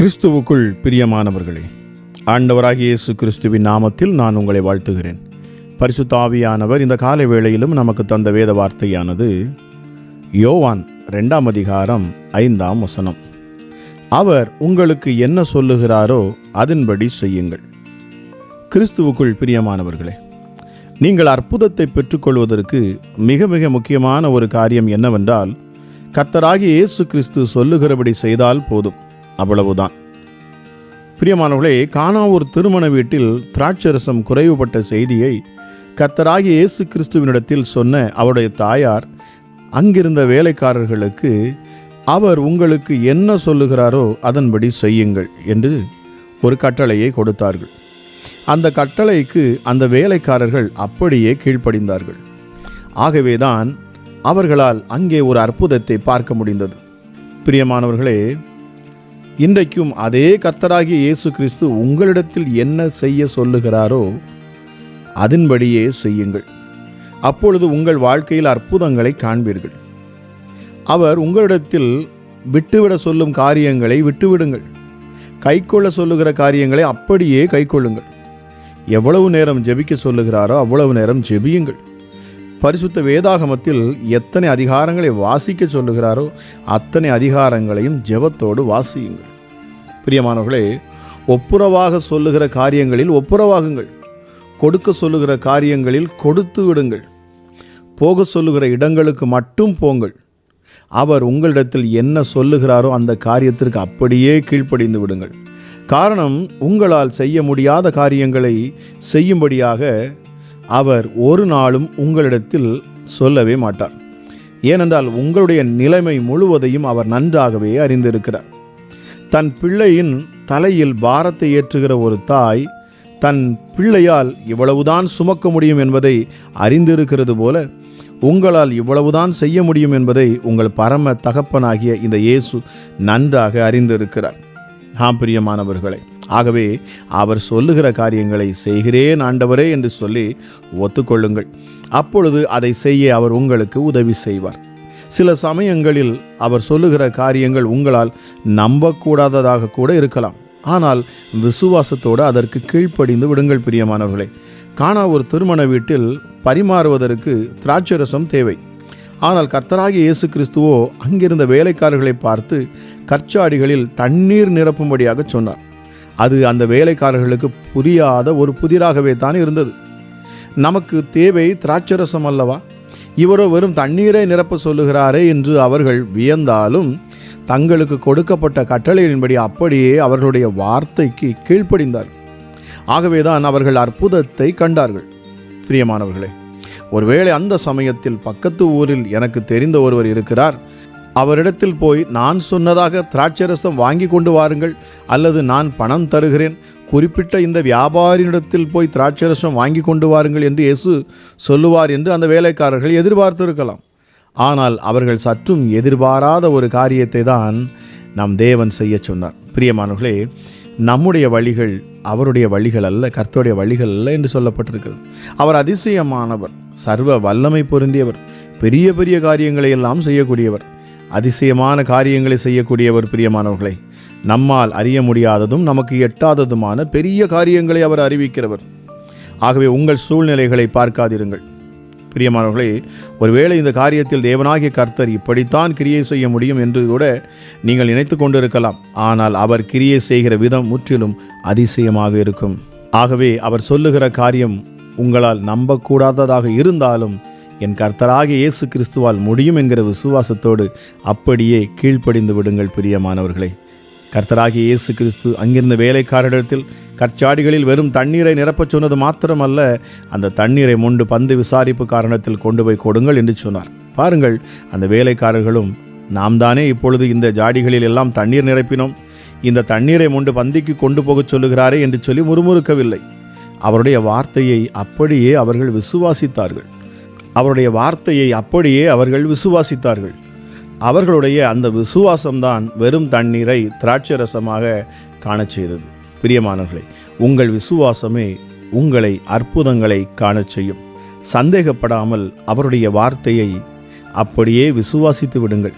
கிறிஸ்துவுக்குள் பிரியமானவர்களே ஆண்டவராகிய இயேசு கிறிஸ்துவின் நாமத்தில் நான் உங்களை வாழ்த்துகிறேன். பரிசுத்தாவியானவர் இந்த காலை வேளையிலும் நமக்கு தந்த வேத வார்த்தையானது யோவான் ரெண்டாம் அதிகாரம் ஐந்தாம் வசனம். அவர் உங்களுக்கு என்ன சொல்லுகிறாரோ அதன்படி செய்யுங்கள். கிறிஸ்துவுக்குள் பிரியமானவர்களே நீங்கள் அற்புதத்தை பெற்றுக்கொள்வதற்கு மிக மிக முக்கியமான ஒரு காரியம் என்னவென்றால் கர்த்தராகிய இயேசு கிறிஸ்து சொல்லுகிறபடி செய்தால் போதும். அவ்வளவுதான். பிரியமானவர்களே காணா ஒரு திருமண வீட்டில் திராட்சரசம் குறைவுபட்ட செய்தியை கத்தராகி இயேசு கிறிஸ்துவினிடத்தில் சொன்ன அவருடைய தாயார் அங்கிருந்த வேலைக்காரர்களுக்கு அவர் உங்களுக்கு என்ன சொல்லுகிறாரோ அதன்படி செய்யுங்கள் என்று ஒரு கட்டளையை கொடுத்தார்கள். அந்த கட்டளைக்கு அந்த வேலைக்காரர்கள் அப்படியே கீழ்ப்படிந்தார்கள். ஆகவேதான் அவர்களால் அங்கே ஒரு அற்புதத்தை பார்க்க முடிந்தது. பிரியமானவர்களே இன்றைக்கும் அதே கர்த்தராகிய இயேசு கிறிஸ்து உங்களிடத்தில் என்ன செய்ய சொல்லுகிறாரோ அதன்படியே செய்யுங்கள். அப்பொழுது உங்கள் வாழ்க்கையில் அற்புதங்களை காண்பீர்கள். அவர் உங்களிடத்தில் விட்டுவிட சொல்லும் காரியங்களை விட்டுவிடுங்கள். கைக்கொள்ள சொல்லுகிற காரியங்களை அப்படியே கைக்கொள்ளுங்கள். எவ்வளவு நேரம் ஜெபிக்க சொல்லுகிறாரோ அவ்வளவு நேரம் ஜெபியுங்கள். பரிசுத்த வேதாகமத்தில் எத்தனை அதிகாரங்களை வாசிக்க சொல்லுகிறாரோ அத்தனை அதிகாரங்களையும் ஜெபத்தோடு வாசியுங்கள். பிரியமானவர்களே ஒப்புரவாக சொல்லுகிற காரியங்களில் ஒப்புரவாகுங்கள். கொடுக்க சொல்லுகிற காரியங்களில் கொடுத்து விடுங்கள். போக சொல்லுகிற இடங்களுக்கு மட்டும் போங்கள். அவர் உங்களிடத்தில் என்ன சொல்லுகிறாரோ அந்த காரியத்திற்கு அப்படியே கீழ்ப்படிந்து விடுங்கள். காரணம் உங்களால் செய்ய முடியாத காரியங்களை செய்யும்படியாக அவர் ஒரு நாளும் உங்களிடத்தில் சொல்லவே மாட்டார். ஏனென்றால் உங்களுடைய நிலைமை முழுவதையும் அவர் நன்றாகவே அறிந்திருக்கிறார். தன் பிள்ளையின் தலையில் பாரத்தை ஏற்றுகிற ஒரு தாய் தன் பிள்ளையால் இவ்வளவுதான் சுமக்க முடியும் என்பதை அறிந்திருக்கிறது போல உங்களால் இவ்வளவுதான் செய்ய முடியும் என்பதை உங்கள் பரம தகப்பனாகிய இந்த இயேசு நன்றாக அறிந்திருக்கிறார். ஆம் பிரியமானவர்களே ஆகவே அவர் சொல்லுகிற காரியங்களை செய்கிறேன் ஆண்டவரே என்று சொல்லி ஒத்துக்கொள்ளுங்கள். அப்பொழுது அதை செய்ய அவர் உங்களுக்கு உதவி செய்வார். சில சமயங்களில் அவர் சொல்லுகிற காரியங்கள் உங்களால் நம்பக்கூடாததாக கூட இருக்கலாம். ஆனால் விசுவாசத்தோடு அதற்கு கீழ்ப்படிந்து விடுங்கள் பிரியமானவர்களே. காணா ஒரு திருமண வீட்டில் பரிமாறுவதற்கு திராட்சரசம் தேவை. ஆனால் கர்த்தராகிய இயேசு கிறிஸ்துவோ அங்கிருந்த வேலைக்காரர்களை பார்த்து கற்சாடிகளில் தண்ணீர் நிரப்பும்படியாக சொன்னார். அது அந்த வேலைக்காரர்களுக்கு புரியாத ஒரு புதிராகவே தான் இருந்தது. நமக்கு தேவை திராட்சரசம் அல்லவா? இவரோ வெறும் தண்ணீரை நிரப்ப சொல்லுகிறாரே என்று அவர்கள் வியந்தாலும் தங்களுக்கு கொடுக்கப்பட்ட கட்டளையின்படி அப்படியே அவர்களுடைய வார்த்தைக்கு கீழ்ப்படிந்தார். ஆகவேதான் அவர்கள் அற்புதத்தை கண்டார்கள். பிரியமானவர்களே ஒருவேளை அந்த சமயத்தில் பக்கத்து ஊரில் எனக்கு தெரிந்த ஒருவர் இருக்கிறார். அவரிடத்தில் போய் நான் சொன்னதாக திராட்சரசம் வாங்கி கொண்டு வாருங்கள் அல்லது நான் பணம் தருகிறேன். குறிப்பிட்ட இந்த வியாபாரியிடத்தில் போய் திராட்சரசம் வாங்கி கொண்டு வாருங்கள் என்று இயேசு சொல்லுவார் என்று அந்த வேலைக்காரர்கள் எதிர்பார்த்திருக்கலாம். ஆனால் அவர்கள் சற்றும் எதிர்பாராத ஒரு காரியத்தை தான் நம் தேவன் செய்ய சொன்னார். பிரியமானவர்களே நம்முடைய வழிகள் அவருடைய வழிகள் அல்ல கர்த்தருடைய வழிகள் அல்ல என்று சொல்லப்பட்டிருக்கிறது. அவர் அதிசயமானவர் சர்வ வல்லமை பொருந்தியவர் பெரிய பெரிய காரியங்களை எல்லாம் செய்யக்கூடியவர். அதிசயமான காரியங்களை செய்யக்கூடியவர் பிரியமானவர்களை நம்மால் அறிய முடியாததும் நமக்கு எட்டாததுமான பெரிய காரியங்களை அவர் அறிவிக்கிறவர். ஆகவே உங்கள் சூழ்நிலைகளை பார்க்காதிருங்கள். பிரியமானவர்களே ஒருவேளை இந்த காரியத்தில் தேவனாகிய கர்த்தர் இப்படித்தான் கிரியை செய்ய முடியும் என்று கூட நீங்கள் நினைத்து கொண்டிருக்கலாம். ஆனால் அவர் கிரியை செய்கிற விதம் முற்றிலும் அதிசயமாக இருக்கும். ஆகவே அவர் சொல்லுகிற காரியம் உங்களால் நம்பக்கூடாததாக இருந்தாலும் என் கர்த்தராக இயேசு கிறிஸ்துவால் முடியும் என்கிற விசுவாசத்தோடு அப்படியே கீழ்ப்படிந்து விடுங்கள் பிரியமானவர்களே. கர்த்தராகிய இயேசு கிறிஸ்து அங்கிருந்த வேலைக்காரரிடத்தில் கற்சாடிகளில் வெறும் தண்ணீரை நிரப்பச் சொன்னது மாத்திரமல்ல அந்த தண்ணீரை முண்டு பந்து விசாரிப்பு காரணத்தில் கொண்டு போய் கொடுங்கள் என்று சொன்னார். பாருங்கள் அந்த வேலைக்காரர்களும் நாம் தானே இப்பொழுது இந்த ஜாடிகளில் எல்லாம் தண்ணீர் நிரப்பினோம். இந்த தண்ணீரை முண்டு பந்திக்கு கொண்டு போகச் சொல்லுகிறாரே என்று சொல்லி முறுமுறுக்கவில்லை. அவருடைய வார்த்தையை அப்படியே அவர்கள் விசுவாசித்தார்கள். அவருடைய வார்த்தையை அப்படியே அவர்கள் விசுவாசித்தார்கள். அவர்களுடைய அந்த விசுவாசம்தான் வெறும் தண்ணீரை திராட்சரசமாக காணச் செய்தது. பிரியமானவர்களே உங்கள் விசுவாசமே உங்களை அற்புதங்களை காணச் செய்யும். சந்தேகப்படாமல் அவருடைய வார்த்தையை அப்படியே விசுவாசித்து விடுங்கள்.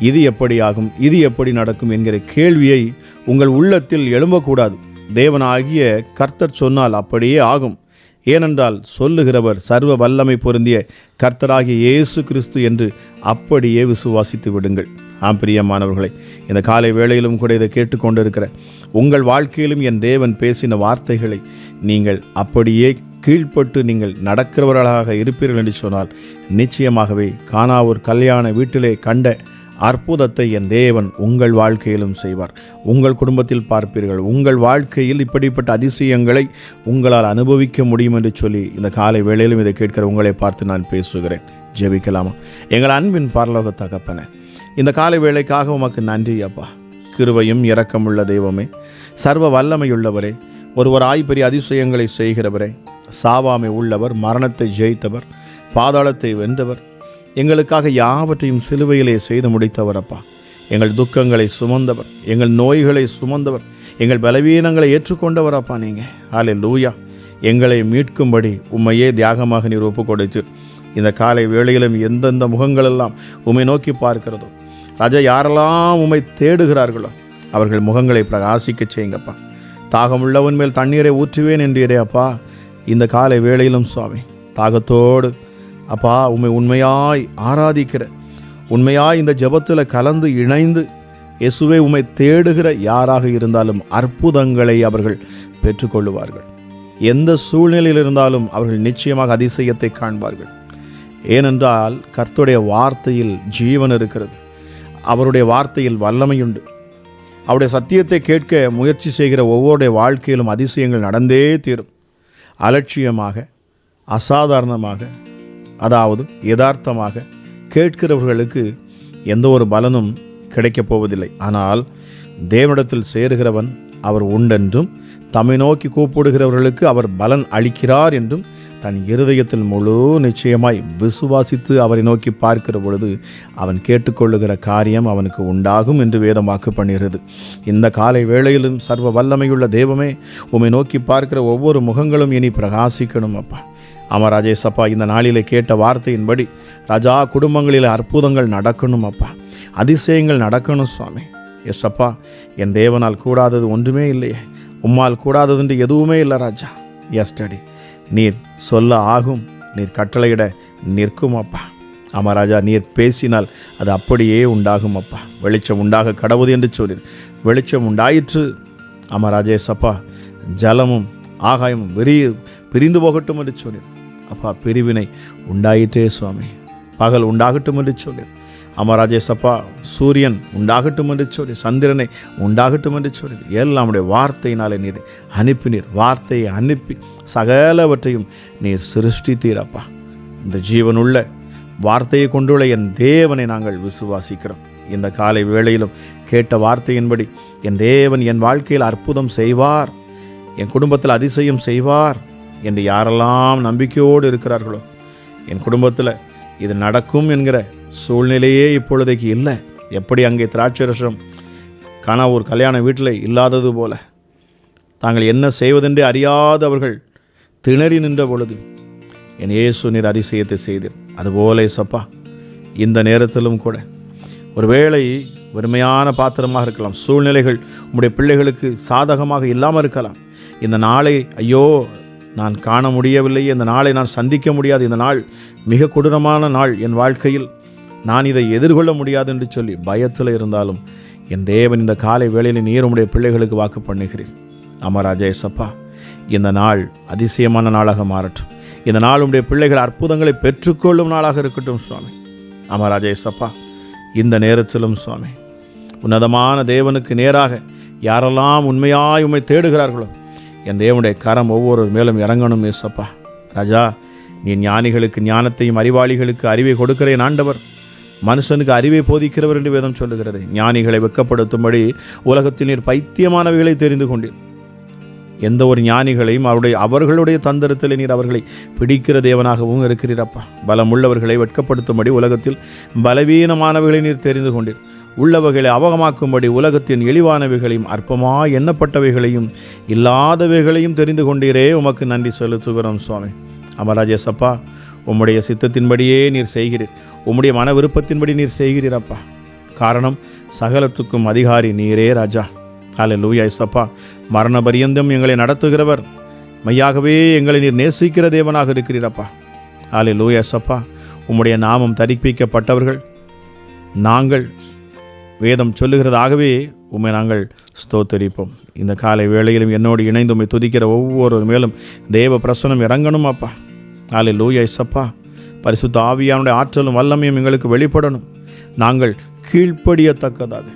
இது எப்படி ஆகும் இது எப்படி நடக்கும் என்கிற கேள்வியை உங்கள் உள்ளத்தில் எழும்பக்கூடாது. தேவனாகிய கர்த்தர் சொன்னால் அப்படியே ஆகும். ஏனென்றால் சொல்லுகிறவர் சர்வ வல்லமை பொருந்திய கர்த்தராகிய இயேசு கிறிஸ்து என்று அப்படியே விசுவாசித்து விடுங்கள். ஆம் பிரியமானவர்களை இந்த காலை வேளையிலும் கூட இதை கேட்டுக்கொண்டிருக்கிற உங்கள் வாழ்க்கையிலும் என் தேவன் பேசின வார்த்தைகளை நீங்கள் அப்படியே கீழ்ப்பட்டு நீங்கள் நடக்கிறவர்களாக இருப்பீர்கள் என்று சொன்னால் நிச்சயமாகவே காணா ஒரு கல்யாண வீட்டிலே கண்ட அற்புதத்தை என் தேவன் உங்கள் வாழ்க்கையிலும் செய்வார். உங்கள் குடும்பத்தில் பார்ப்பீர்கள். உங்கள் வாழ்க்கையில் இப்படிப்பட்ட அதிசயங்களை உங்களால் அனுபவிக்க முடியும் என்று சொல்லி இந்த காலை வேளையிலும் இதை கேட்கிற உங்களை பார்த்து நான் பேசுகிறேன். ஜெபிக்கலாமா? எங்கள் அன்பின் பரலோக தகப்பன இந்த காலை வேளைக்காக உமக்கு நன்றி அப்பா. கிருவையும் இரக்கமுள்ள தெய்வமே சர்வ வல்லமையுள்ளவரே ஒருவர் பெரிய அதிசயங்களை செய்கிறவரே சாவாமை உள்ளவர் மரணத்தை ஜெயித்தவர் பாதாளத்தை வென்றவர் எங்களுக்காக யாவற்றையும் சிலுவையிலே செய்து முடித்தவர் அப்பா எங்கள் துக்கங்களை சுமந்தவர் எங்கள் நோய்களை சுமந்தவர் எங்கள் பலவீனங்களை ஏற்றுக்கொண்டவர் அப்பா நீங்கள் ஆலே லூயா எங்களை மீட்கும்படி உம்மையே தியாகமாக நீர் ஒப்பு கொடுத்து இந்த காலை வேளையிலும் எந்தெந்த முகங்களெல்லாம் உம்மை நோக்கி பார்க்கிறதோ ராஜா யாரெல்லாம் உம்மை தேடுகிறார்களோ அவர்கள் முகங்களை பிரகாசிக்க செய்யுங்கப்பா. தாகமுள்ளவன் மேல் தண்ணீரை ஊற்றுவேன் என்றீரே அப்பா இந்த காலை வேளையிலும் சுவாமி தாகத்தோடு அப்பா உண்மை உண்மையாய் ஆராதிக்கிற உண்மையாய் இந்த ஜெபத்தில் கலந்து இணைந்து இயேசுவை உம்மை தேடுகிற யாராக இருந்தாலும் அற்புதங்களை அவர்கள் பெற்றுக்கொள்ளுவார்கள். எந்த சூழ்நிலையில் இருந்தாலும் அவர்கள் நிச்சயமாக அதிசயத்தை காண்பார்கள். ஏனென்றால் கர்த்துடைய வார்த்தையில் ஜீவன் இருக்கிறது. அவருடைய வார்த்தையில் வல்லமையுண்டு. அவருடைய சத்தியத்தை கேட்க முயற்சி செய்கிற ஒவ்வொருடைய வாழ்க்கையிலும் அதிசயங்கள் நடந்தே தீரும். அலட்சியமாக அசாதாரணமாக அதாவது யதார்த்தமாக கேட்கிறவர்களுக்கு எந்த ஒரு பலனும் கிடைக்கப் போவதில்லை. ஆனால் தேவனிடத்தில் சேருகிறவன் அவர் உண்டென்றும் தம்மை நோக்கி கூப்பிடுகிறவர்களுக்கு அவர் பலன் அளிக்கிறார் என்றும் தன் இருதயத்தில் முழு நிச்சயமாய் விசுவாசித்து அவரை நோக்கி பார்க்கிற பொழுது அவன் கேட்டுக்கொள்ளுகிற காரியம் அவனுக்கு உண்டாகும் என்று வேதமாக்கு பண்ணுகிறது. இந்த காலை வேளையிலும் சர்வ வல்லமையுள்ள தெய்வமே உம்மை நோக்கி பார்க்கிற ஒவ்வொரு முகங்களும் இனி பிரகாசிக்கணும் அப்பா. ஆமாம் ராஜேஷ் அப்பா இந்த நாளிலே கேட்ட வார்த்தையின்படி ராஜா குடும்பங்களில் அற்புதங்கள் நடக்கணும் அப்பா. அதிசயங்கள் நடக்கணும் சுவாமி. எஸ் அப்பா என் தேவனால் கூடாதது ஒன்றுமே இல்லையே. உம்மால் கூடாததுன்று எதுவுமே இல்லை ராஜா. எஸ் டடி நீர் சொல்ல ஆகும். நீர் கட்டளையிட நிற்கும் அப்பா. ஆமாம் ராஜா நீர் பேசினால் அது அப்படியே உண்டாகும் அப்பா. வெளிச்சம் உண்டாக கடவுது என்று சொன்னீர் வெளிச்சம் உண்டாயிற்று. ஆமாம் ராஜேஷ் அப்பா ஜலமும் ஆகாயமும் வெறி பிரிந்து போகட்டும் என்று சொன்னீர் அப்பா பிரிவினை உண்டாயிற்றே சுவாமி. பகல் உண்டாகட்டும் என்று சொல்லு அமராஜேசப்பா அப்பா சூரியன் உண்டாகட்டும் என்று சொல்லி சந்திரனை உண்டாகட்டும் என்று சொல்லி எல்லாம் நம்முடைய வார்த்தையினாலே நீர் அனுப்பினீர். வார்த்தையை அனுப்பி சகலவற்றையும் நீர் சிருஷ்டித்தீரப்பா. இந்த ஜீவனுள்ள வார்த்தையை கொண்டுள்ள என் தேவனை நாங்கள் விசுவாசிக்கிறோம். இந்த காலை வேளையிலும் கேட்ட வார்த்தையின்படி என் தேவன் என் வாழ்க்கையில் அற்புதம் செய்வார். என் குடும்பத்தில் அதிசயம் செய்வார். என்று யாரெல்லாம் நம்பிக்கையோடு இருக்கிறார்களோ என் குடும்பத்தில் இது நடக்கும் என்கிற சூழ்நிலையே இப்பொழுதைக்கு இல்லை. எப்படி அங்கே திராட்சரசம் காணா ஒரு கல்யாண வீட்டில் இல்லாதது போல? தாங்கள் என்ன செய்வதென்றே அறியாதவர்கள் திணறி நின்ற பொழுது என் இயேசு நீர் அதிசயத்தை செய்தீர். அதுபோல சப்பா இந்த நேரத்திலும் கூட. ஒருவேளை வெறுமையான பாத்திரமாக இருக்கலாம் சூழ்நிலைகள் உங்களுடைய பிள்ளைகளுக்கு சாதகமாக இல்லாமல் இருக்கலாம். இந்த நாளை ஐயோ நான் காண முடியவில்லை. இந்த நாளை நான் சந்திக்க முடியாது. இந்த நாள் மிக கொடூரமான நாள் என் வாழ்க்கையில். நான் இதை எதிர்கொள்ள முடியாது என்று சொல்லி பயத்தில் இருந்தாலும் என் தேவன் இந்த காலை வேளையில் நீர் உடைய பிள்ளைகளுக்கு வாக்கு பண்ணுகிறேன் அமராஜேசப்பா இந்த நாள் அதிசயமான நாளாக மாறட்டும். இந்த நாள் உடைய பிள்ளைகள் அற்புதங்களை பெற்றுக்கொள்ளும் நாளாக இருக்கட்டும் சுவாமி. அமராஜேசப்பா இந்த நேரத்திலும் சுவாமி உன்னதமான தேவனுக்கு நேராக யாரெல்லாம் உண்மையாய் உண்மை தேடுகிறார்களோ என் தேவனுடைய கரம் ஒவ்வொரு மேலும் இறங்கணும் ஏசப்பா. ராஜா நீ ஞானிகளுக்கு ஞானத்தையும் அறிவாளிகளுக்கு அறிவை கொடுக்கிறேன் ஆண்டவர். மனுஷனுக்கு அறிவை போதிக்கிறவர் என்று வேதம் சொல்லுகிறது. ஞானிகளை வெட்கப்படுத்தும்படி உலகத்தில் நீர் பைத்தியமானவைகளை தெரிந்து கொண்டீர். எந்த ஒரு ஞானிகளையும் அவருடைய அவர்களுடைய தந்திரத்தில் நீர் அவர்களை பிடிக்கிற தேவனாகவும் இருக்கிறீரப்பா. பலமுள்ளவர்களை வெட்கப்படுத்தும்படி உலகத்தில் பலவீனமானவர்களை நீர் தெரிந்து கொண்டீர். உள்ளவைகளை அவகமாக்கும்படி உலகத்தின் இழிவானவைகளையும் அற்பமாய் எண்ணப்பட்டவைகளையும் இல்லாதவைகளையும் தெரிந்து கொண்டீரே. உமக்கு நன்றி செலுத்துகிறோம் சுவாமி. அமராஜேசப்பா உம்முடைய சித்தத்தின்படியே நீர் செய்கிறீர். உம்முடைய மன விருப்பத்தின்படி நீர் செய்கிறீரப்பா. காரணம் சகலத்துக்கும் அதிகாரி நீரே ராஜா. ஹாலே லூயா இசப்பா மரண பரியந்தம் எங்களை நடத்துகிறவர். மையாகவே எங்களை நீர் நேசிக்கிற தேவனாக இருக்கிறீரப்பா. ஹாலே லூயா இசப்பா உம்முடைய நாமம் தரிப்பிக்கப்பட்டவர்கள். நாங்கள் வேதம் சொல்லுகிறதாகவே உம்மை நாங்கள் ஸ்தோத்தரிப்போம். இந்த காலை வேளையிலும் என்னோடு இணைந்து உண்மை துதிக்கிற ஒவ்வொரு மேலும் தேவ பிரசனம் இறங்கணும் அப்பா. ஆலை லூயா இசப்பா பரிசுத்த ஆவியானுடைய ஆற்றலும் வல்லமையும் எங்களுக்கு வெளிப்படணும். நாங்கள் கீழ்ப்படியத்தக்கதாக.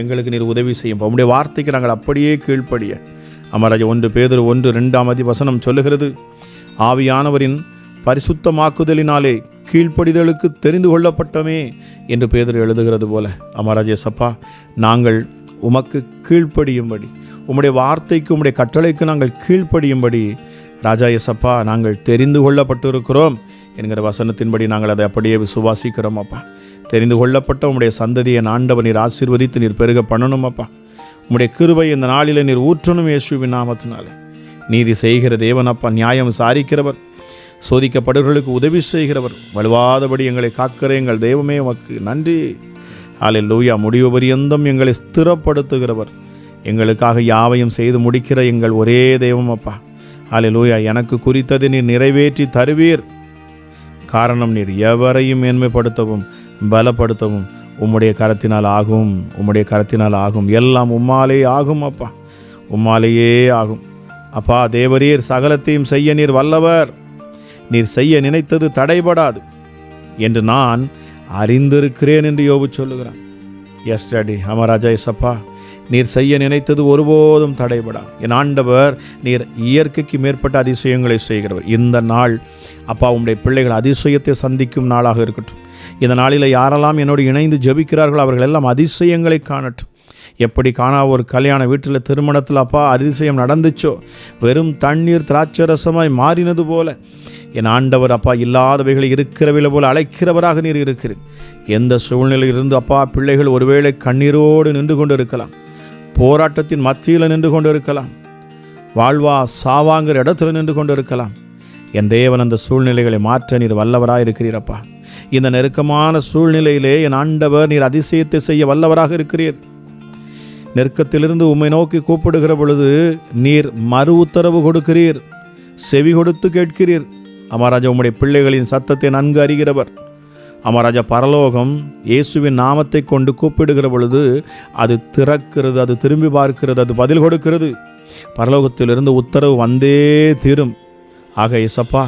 எங்களுக்கு நீர் உதவி செய்யும் உம்முடைய வார்த்தைக்கு நாங்கள் அப்படியே கீழ்ப்படிய. அமராஜ ஒன்று பேதர் ஒன்று ரெண்டாம் அதி வசனம் சொல்லுகிறது. ஆவியானவரின் பரிசுத்தமாக்குதலினாலே கீழ்ப்படிதலுக்கு தெரிந்து கொள்ளப்பட்டமே என்று பேதர் எழுதுகிறது போல. அமராஜே சப்பா நாங்கள் உமக்கு கீழ்ப்படியும்படி உம்முடைய வார்த்தைக்கு உம்முடைய கட்டளைக்கு நாங்கள் கீழ்ப்படியும்படி ராஜா எசப்பா நாங்கள் தெரிந்து கொள்ளப்பட்டிருக்கிறோம் என்கிற வசனத்தின்படி நாங்கள் அதை அப்படியே விசுவாசிக்கிறோம் அப்பா. தெரிந்து கொள்ளப்பட்ட உம்முடைய சந்ததியை ஆண்டவர் நீர் ஆசீர்வதித்து நீர் பெருக பண்ணணும் அப்பா. உம்முடைய கிருபை இந்த நாளில் நீர் ஊற்றணும் இயேசுவின் நாமத்தினாலே. நீதி செய்கிற தேவன் அப்பா. நியாயம் சாரிக்கிறவர் சோதிக்கப்படுகிறவர்களுக்கு உதவி செய்கிறவர். வலுவாதபடி எங்களை காக்கிற எங்கள் தெய்வமே உமக்கு நன்றி. ஆலை லூயா முடிவு பரியந்தம் எங்களை ஸ்திரப்படுத்துகிறவர். எங்களுக்காக யாவையும் செய்து முடிக்கிற எங்கள் ஒரே தெய்வம் அப்பா. அலிலூயா லூயா எனக்கு குறித்தது நீர் நிறைவேற்றி தருவீர். காரணம் நீர் எவரையும் மேன்மைப்படுத்தவும் பலப்படுத்தவும் உம்முடைய கரத்தினால் ஆகும் உம்முடைய கரத்தினால் ஆகும் எல்லாம் உம்மாலே ஆகும் அப்பா. உம்மாலேயே ஆகும். அப்பா தேவரீர் சகலத்தையும் செய்ய நீர் வல்லவர். நீர் செய்ய நினைத்தது தடைபடாது. என்று நான் அறிந்திருக்கிறேன் என்று யோபு சொல்லுகிறான். எஸ் டாடி அமராஜா எஸ்அப்பா நீர் செய்ய நினைத்தது ஒருபோதும் தடைபடா என் ஆண்டவர் நீர் இயற்கைக்கு மேற்பட்ட அதிசயங்களை செய்கிறவர். இந்த நாள் அப்பா உம்முடைய பிள்ளைகள் அதிசயத்தை சந்திக்கும் நாளாக இருக்கட்டும். இந்த நாளில் யாரெல்லாம் என்னோடு இணைந்து ஜெபிக்கிறார்களோ அவர்கள் எல்லாம் அதிசயங்களை காணட்டும். எப்படி காணா ஒரு கல்யாண வீட்டில் திருமணத்தில் அப்பா அதிசயம் நடந்துச்சோ? வெறும் தண்ணீர் திராட்சரசமாய் மாறினது போல. என் ஆண்டவர் அப்பா இல்லாதவைகள் இருக்கிறவில போல அழைக்கிறவராக நீர் இருக்கிறேன் எந்த சூழ்நிலையில் இருந்து அப்பா பிள்ளைகள் ஒருவேளை கண்ணீரோடு நின்று கொண்டு இருக்கலாம் போராட்டத்தின் மத்தியில் நின்று கொண்டு இருக்கலாம் வாழ்வா சாவாங்கிற இடத்துல நின்று கொண்டு இருக்கலாம் என் தேவன் அந்த சூழ்நிலைகளை மாற்ற நீர் வல்லவராக இருக்கிறீரப்பா இந்த நெருக்கமான சூழ்நிலையிலே என் ஆண்டவர் நீர் அதிசயத்தை செய்ய வல்லவராக இருக்கிறீர். நெருக்கத்திலிருந்து உம்மை நோக்கி கூப்பிடுகிற பொழுது நீர் மறு உத்தரவு கொடுக்கிறீர். செவி கொடுத்து கேட்கிறீர். அமராஜா உம்முடைய பிள்ளைகளின் சத்தத்தை நன்கு அறிகிறவர். அமராஜா பரலோகம் இயேசுவின் நாமத்தை கொண்டு கூப்பிடுகிற பொழுது அது திறக்கிறது அது திரும்பி பார்க்கிறது அது பதில் கொடுக்கிறது. பரலோகத்திலிருந்து உத்தரவு வந்தே தீரும். ஆக இசப்பா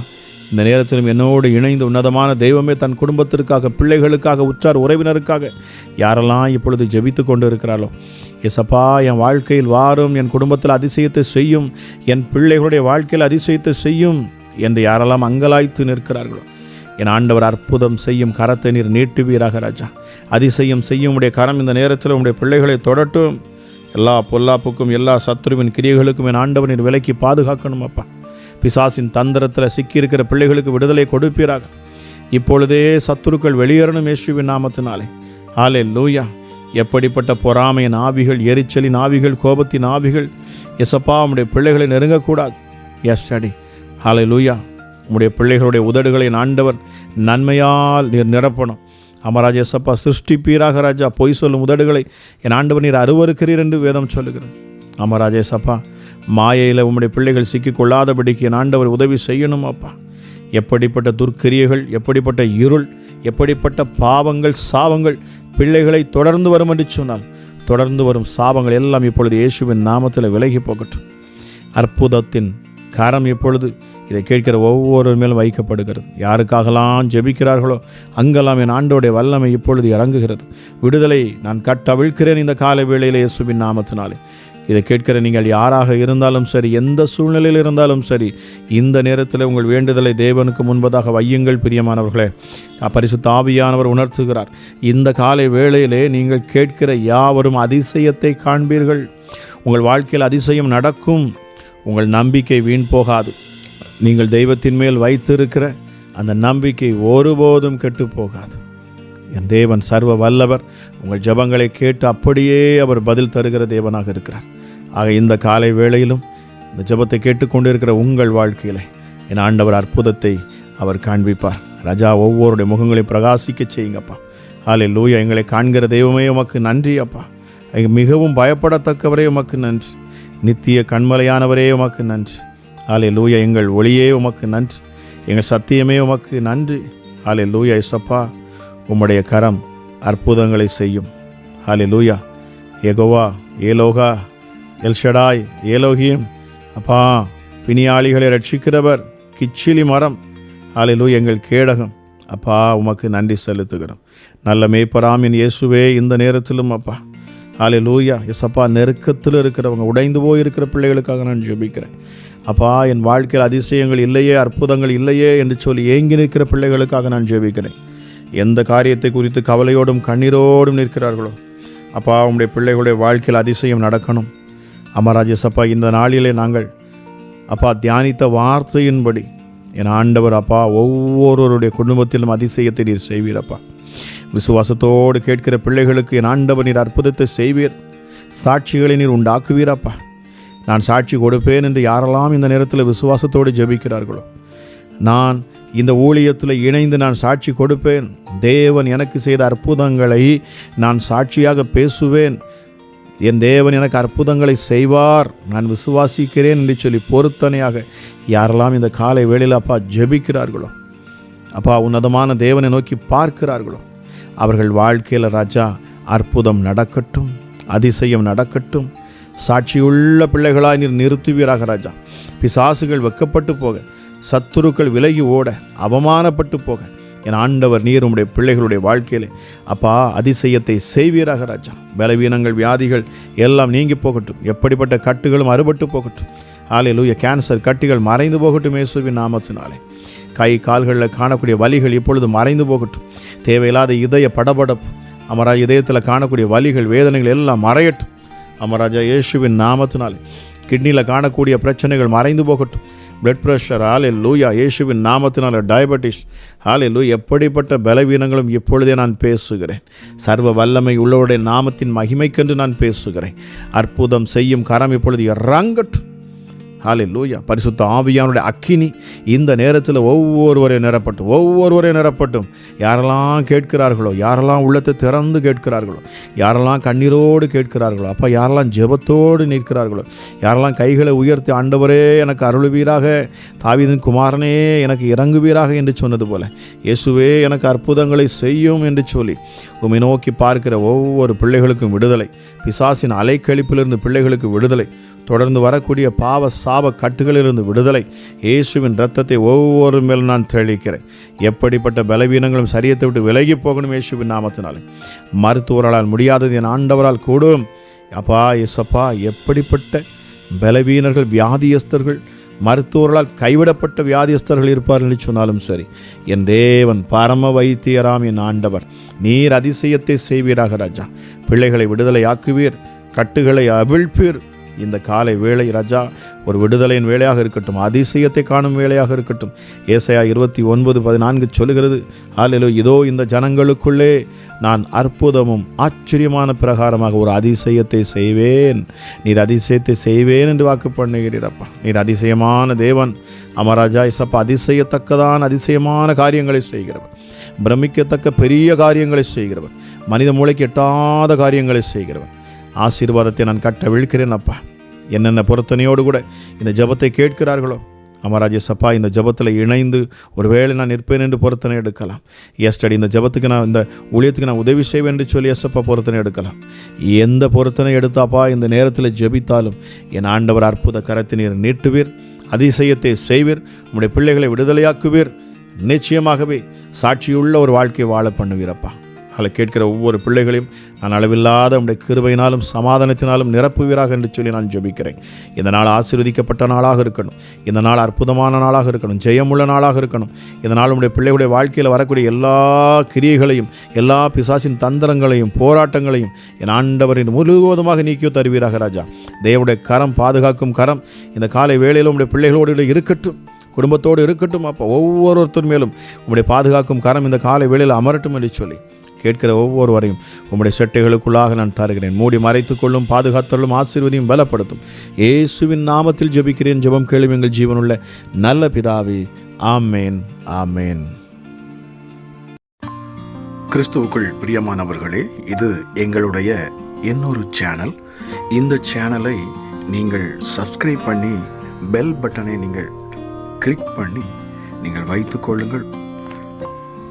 இந்த நேரத்திலும் என்னோடு இணைந்து உன்னதமான தெய்வமே தன் குடும்பத்திற்காக பிள்ளைகளுக்காக உற்றார் உறவினருக்காக யாரெல்லாம் இப்பொழுது ஜெபித்து கொண்டு இருக்கிறாரோ எசப்பா என் வாழ்க்கையில் வாரும் என் குடும்பத்தில் அதிசயத்தை செய்யும் என் பிள்ளைகளுடைய வாழ்க்கையில் அதிசயத்தை செய்யும் என்று யாரெல்லாம் அங்கலாய்த்து நிற்கிறார்களோ என் ஆண்டவர் அற்புதம் செய்யும் கரத்தை நீர் நீட்டுவீராக ராஜா. அதிசயம் செய்யும் உடைய கரம் இந்த நேரத்தில் உடைய பிள்ளைகளை தொடட்டும். எல்லா பொல்லாப்புக்கும் எல்லா சத்துருவின் கிரியைகளுக்கும் என் ஆண்டவர் நீர் விலைக்கு பாதுகாக்கணும் அப்பா. பிசாசின் தந்திரத்தில் சிக்கியிருக்கிற பிள்ளைகளுக்கு விடுதலை கொடுப்பீராக. இப்பொழுதே சத்துருக்கள் வெளியேறணும் இயேசுவின் நாமத்தினாலே. ஆலே லூயா எப்படிப்பட்ட பொறாமையின் ஆவிகள் எரிச்சலின் ஆவிகள் கோபத்தின் ஆவிகள் எசப்பா உம்முடைய பிள்ளைகளை நெருங்கக்கூடாது. எஸ் ஸ்டடி ஹாலே லூயா உங்களுடைய பிள்ளைகளுடைய உதடுகளை ஆண்டவர் நன்மையால் நீர் நிரப்பணும். அமராஜ எசப்பா சிருஷ்டிப்பீராக ராஜா பொய் சொல்லும் உதடுகளை என் ஆண்டவர் நீர் அருவருக்கிறீர் என்று வேதம் சொல்லுகிறது. அமராஜே சப்பா மாயையில் உம்முடைய பிள்ளைகள் சிக்கிக்கொள்ளாதபடிக்கு என் ஆண்டவர் உதவி செய்யணும் அப்பா. எப்படிப்பட்ட துர்க்கிரியைகள் எப்படிப்பட்ட இருள் எப்படிப்பட்ட பாவங்கள் சாபங்கள் பிள்ளைகளை தொடர்ந்து வரும் என்று சொன்னால் தொடர்ந்து வரும் சாபங்கள் எல்லாம் இப்பொழுது இயேசுவின் நாமத்தில் விலகி போகட்டும். அற்புதத்தின் கரம் இப்பொழுது இதை கேட்கிற ஒவ்வொரு மேலும் வைக்கப்படுகிறது. யாருக்காகலாம் ஜெபிக்கிறார்களோ அங்கெல்லாம் என் ஆண்டோடைய வல்லமை இப்பொழுது இறங்குகிறது. விடுதலை நான் கட்டவிழ்க்கிறேன் இந்த கால வேளையில் இயேசுவின் நாமத்தினாலே. இதை கேட்கிற நீங்கள் யாராக இருந்தாலும் சரி எந்த சூழ்நிலையில் இருந்தாலும் சரி இந்த நேரத்தில் உங்கள் வேண்டுதலை தேவனுக்கு முன்பதாக வையுங்கள் பிரியமானவர்களே. பரிசு தாவியானவர் உணர்த்துகிறார். இந்த காலை வேளையிலே நீங்கள் கேட்கிற யாவரும் அதிசயத்தை காண்பீர்கள். உங்கள் வாழ்க்கையில் அதிசயம் நடக்கும். உங்கள் நம்பிக்கை வீண் போகாது. நீங்கள் தெய்வத்தின் மேல் வைத்திருக்கிற அந்த நம்பிக்கை ஒருபோதும் கெட்டு போகாது. என் தேவன் சர்வ வல்லவர். உங்கள் ஜபங்களை கேட்டு அப்படியே அவர் பதில் தருகிற தேவனாக இருக்கிறார். ஆக இந்த காலை வேளையிலும் இந்த ஜபத்தை கேட்டுக்கொண்டிருக்கிற உங்கள் வாழ்க்கையில் என் ஆண்டவர் அற்புதத்தை அவர் காண்பிப்பார். ராஜா ஒவ்வொருடைய முகங்களை பிரகாசிக்க செய்யுங்கப்பா. ஹாலே லூயா எங்களை காண்கிற தெய்வமே உமக்கு நன்றி அப்பா. மிகவும் பயப்படத்தக்கவரே உமக்கு நன்றி. நித்திய கண்மலையானவரே உமக்கு நன்றி. ஆலே லூயா எங்கள் ஒளியே உமக்கு நன்றி. எங்கள் சத்தியமே உமக்கு நன்றி. ஆலே லூயா இசப்பா உம்முடைய கரம் அற்புதங்களை செய்யும். ஆலே லூயா எகோவா ஏலோகா எல்ஷடாய் ஏலோகியம் அப்பா பிணியாளிகளை ரட்சிக்கிறவர் கிச்சிலி மரம். ஹாலிலூ எங்கள் கேடகம். அப்பா உமக்கு நன்றி செலுத்துகிறோம். நல்ல மேய்ப்பராமின் இயேசுவே இந்த நேரத்திலும் அப்பா. ஆலே லூயா எஸ்அப்பா நெருக்கத்தில் இருக்கிறவங்க உடைந்து போயிருக்கிற பிள்ளைகளுக்காக நான் ஜெபிக்கிறேன். அப்பா என் வாழ்க்கையில் அதிசயங்கள் இல்லையே அற்புதங்கள் இல்லையே என்று சொல்லி ஏங்கி நிற்கிற பிள்ளைகளுக்காக நான் ஜெபிக்கிறேன். எந்த காரியத்தை குறித்து கவலையோடும் கண்ணீரோடும் நிற்கிறார்களோ அப்பா உங்களுடைய பிள்ளைகளுடைய வாழ்க்கையில் அதிசயம் நடக்கணும். அமராஜேசப்பா இந்த நாளிலே நாங்கள் அப்பா தியானித்த வார்த்தையின்படி என் ஆண்டவர் அப்பா ஒவ்வொருவருடைய குடும்பத்திலும் அதிசயத்தை நீர் செய்வீரப்பா விசுவாசத்தோடு கேட்கிற பிள்ளைகளுக்கு என் ஆண்டவர் நீர் அற்புதத்தை செய்வீர். சாட்சிகளை நீர் உண்டாக்குவீரப்பா. நான் சாட்சி கொடுப்பேன் என்று யாரெல்லாம் இந்த நேரத்தில் விசுவாசத்தோடு ஜெபிக்கிறார்களோ நான் இந்த ஊழியத்தில் இணைந்து நான் சாட்சி கொடுப்பேன். தேவன் எனக்கு செய்த அற்புதங்களை நான் சாட்சியாக பேசுவேன். என் தேவன் எனக்கு அற்புதங்களை செய்வார். நான் விசுவாசிக்கிறேன் என்று சொல்லி பொருத்தனையாக யாரெல்லாம் இந்த காலை வேளையில் அப்பா ஜெபிக்கிறார்களோ அப்பா உன்னதமான தேவனை நோக்கி பார்க்கிறார்களோ அவர்கள் வாழ்க்கையில் ராஜா அற்புதம் நடக்கட்டும் அதிசயம் நடக்கட்டும். சாட்சியுள்ள பிள்ளைகளாய் நீர் நிறுத்துவீராக ராஜா. பிசாசுகள் வெக்கப்பட்டு போக சத்துருக்கள் விலகி ஓட அவமானப்பட்டு போக. என் ஆண்டவர் நீர் உம்முடைய பிள்ளைகளுடைய வாழ்க்கையில் அப்பா அதிசயத்தை செய்வீராக ராஜா. பலவீனங்கள் வியாதிகள் எல்லாம் நீங்கி போகட்டும். எப்படிப்பட்ட கட்டுகளும் அறுபட்டு போகட்டும். ஆலையிலூய கேன்சர் கட்டிகள் மறைந்து போகட்டும் இயேசுவின் நாமத்தினாலே. கை கால்களில் காணக்கூடிய வலிகள் இப்பொழுது மறைந்து போகட்டும். தேவையில்லாத இதய படபடப்பு. அமராஜ் இதயத்தில் காணக்கூடிய வலிகள் வேதனைகள் எல்லாம் மறையட்டும். அமராஜா இயேசுவின் நாமத்தினாலே. கிட்னியில் காணக்கூடிய பிரச்சனைகள் மறைந்து போகட்டும். பிளட் ப்ரெஷர் ஆலே லூயா இயேசுவின் நாமத்தினால டயபெட்டிஸ் ஆலே லூ எப்படிப்பட்ட பலவீனங்களும் இப்பொழுதே நான் பேசுகிறேன். சர்வ வல்லமை உள்ளவருடைய நாமத்தின் மகிமைக்கென்று நான் பேசுகிறேன். அற்புதம் செய்யும் கரம் இப்பொழுது இறங்கட்டும். ஹாலே லூயா பரிசுத்த ஆவியானுடைய அக்கினி இந்த நேரத்தில் ஒவ்வொருவரையும் நிரப்பட்டும் ஒவ்வொருவரையும் நிரப்பட்டும். யாரெல்லாம் கேட்கிறார்களோ யாரெல்லாம் உள்ளத்தை திறந்து கேட்கிறார்களோ யாரெல்லாம் கண்ணீரோடு கேட்கிறார்களோ அப்போ யாரெல்லாம் ஜெபத்தோடு நிற்கிறார்களோ யாரெல்லாம் கைகளை உயர்த்தி ஆண்டவரே எனக்கு அருளுவீராக தாவிதன் குமாரனே எனக்கு இறங்குவீராக என்று சொன்னது போல இயேசுவே எனக்கு அற்புதங்களை செய்யும் என்று சொல்லி உம்மை நோக்கி பார்க்கிற ஒவ்வொரு பிள்ளைகளுக்கும் விடுதலை. பிசாசின் அலைக்கழிப்பிலிருந்து பிள்ளைகளுக்கு விடுதலை. தொடர்ந்து வரக்கூடிய பாவ சா கட்டுகளிலிருந்து விடுதலை. இயேசுவின் ரத்தத்தை ஒவ்வொரு மேல் நான் தெளிக்கிறேன். எப்படிப்பட்ட பலவீனங்களும் சரியத்தை விட்டு விலகி போகணும் இயேசுவின் நாமத்தினாலே. மருத்துவரால் முடியாதது என் ஆண்டவரால் கூடும். அப்பா எஸ்அப்பா எப்படிப்பட்ட பலவீனர்கள் வியாதியஸ்தர்கள் மருத்துவர்களால் கைவிடப்பட்ட வியாதியஸ்தர்கள் இருப்பார்கள் என்று சொன்னாலும் சரி என் தேவன் பரம வைத்தியராம் என் ஆண்டவர். நீர் அதிசயத்தை செய்வீராக ராஜா. பிள்ளைகளை விடுதலை ஆக்குவீர் கட்டுகளை அவிழ்ப்பீர். இந்த காலை வேளை ரஜா ஒரு விடுதலையின் வேலையாக இருக்கட்டும் அதிசயத்தை காணும் வேலையாக இருக்கட்டும். ஏசையா இருபத்தி ஒன்பது பதினான்கு சொல்லுகிறது ஆலிலோ இதோ இந்த ஜனங்களுக்குள்ளே நான் அற்புதமும் ஆச்சரியமான பிரகாரமாக ஒரு அதிசயத்தை செய்வேன். நீர் அதிசயத்தை செய்வேன் என்று வாக்கு பண்ணுகிறீரப்பா. நீர் அதிசயமான தேவன் அமராஜா இசப்பா அதிசயத்தக்கதான் அதிசயமான காரியங்களை செய்கிறவர். பிரமிக்கத்தக்க பெரிய காரியங்களை செய்கிறவர். மனித மூளைக்கு எட்டாத காரியங்களை செய்கிறவர். ஆசீர்வாதத்தை நான் கட்ட விழுக்கிறேன் அப்பா. என்னென்ன பொருத்தனையோடு கூட இந்த ஜபத்தை கேட்கிறார்களோ. அமராஜ சப்பா இந்த ஜபத்தில் இணைந்து ஒருவேளை நான் நிற்பேன் என்று பொருத்தனை எடுக்கலாம். எஸ்டடி இந்த ஜபத்துக்கு நான் இந்த ஊழியத்துக்கு நான் உதவி செய்வேன் என்று சொல்லி எஸ்அப்பா பொருத்தனை எடுக்கலாம். எந்த பொருத்தனை எடுத்தாப்பா இந்த நேரத்தில் ஜெபித்தாலும்? என் ஆண்டவர் அற்புத கரத்தினீர் நீட்டுவீர் அதிசயத்தை செய்வீர் உங்களுடைய பிள்ளைகளை விடுதலையாக்குவீர். நிச்சயமாகவே சாட்சியுள்ள ஒரு வாழ்க்கையை வாழ பண்ணுவீரப்பா. அதில் கேட்கிற ஒவ்வொரு பிள்ளைகளையும் நான் அளவில்லாத உடைய கிருபையினாலும் சமாதானத்தினாலும் நிரப்புவீராக என்று சொல்லி நான் ஜெபிக்கிறேன். இந்த நாள் ஆசீர்வதிக்கப்பட்ட நாளாக இருக்கணும். இந்த நாள் அற்புதமான நாளாக இருக்கணும். ஜெயமுள்ள நாளாக இருக்கணும். இந்த நாள் உடைய பிள்ளைகளுடைய வாழ்க்கையில் வரக்கூடிய எல்லா கிரியைகளையும் எல்லா பிசாசின் தந்திரங்களையும் போராட்டங்களையும் என் ஆண்டவரின் முழுவதுமாக நீக்கியோ தருவீராக ராஜா. தேவடைய கரம் பாதுகாக்கும் கரம். இந்த காலை வேளையில் உடைய பிள்ளைகளோடு இருக்கட்டும். குடும்பத்தோடு இருக்கட்டும். அப்போ ஒவ்வொருத்தர் மேலும் உங்களுடைய பாதுகாக்கும் கரம் இந்த காலை வேளையில் அமரட்டும் என்று சொல்லி கேட்கிற ஒவ்வொருவரையும் உம்முடைய செட்டைகளுக்குள்ளாக நான் தருகிறேன். மூடி மறைத்துக் கொள்ளும் பாதுகாத்தலும் ஆசீர்வதியும் பலப்படுத்தும். இயேசுவின் நாமத்தில் ஜபிக்கிறேன் ஜபம் கேளும் எங்கள் ஜீவனுள்ள நல்ல பிதாவே. ஆமேன் ஆமேன். கிறிஸ்துவுக்குள் பிரியமானவர்களே இது எங்களுடைய இன்னொரு சேனல். இந்த சேனலை நீங்கள் சப்ஸ்கிரைப் பண்ணி பெல் பட்டனை நீங்கள் கிளிக் பண்ணி நீங்கள் வைத்துக் கொள்ளுங்கள்.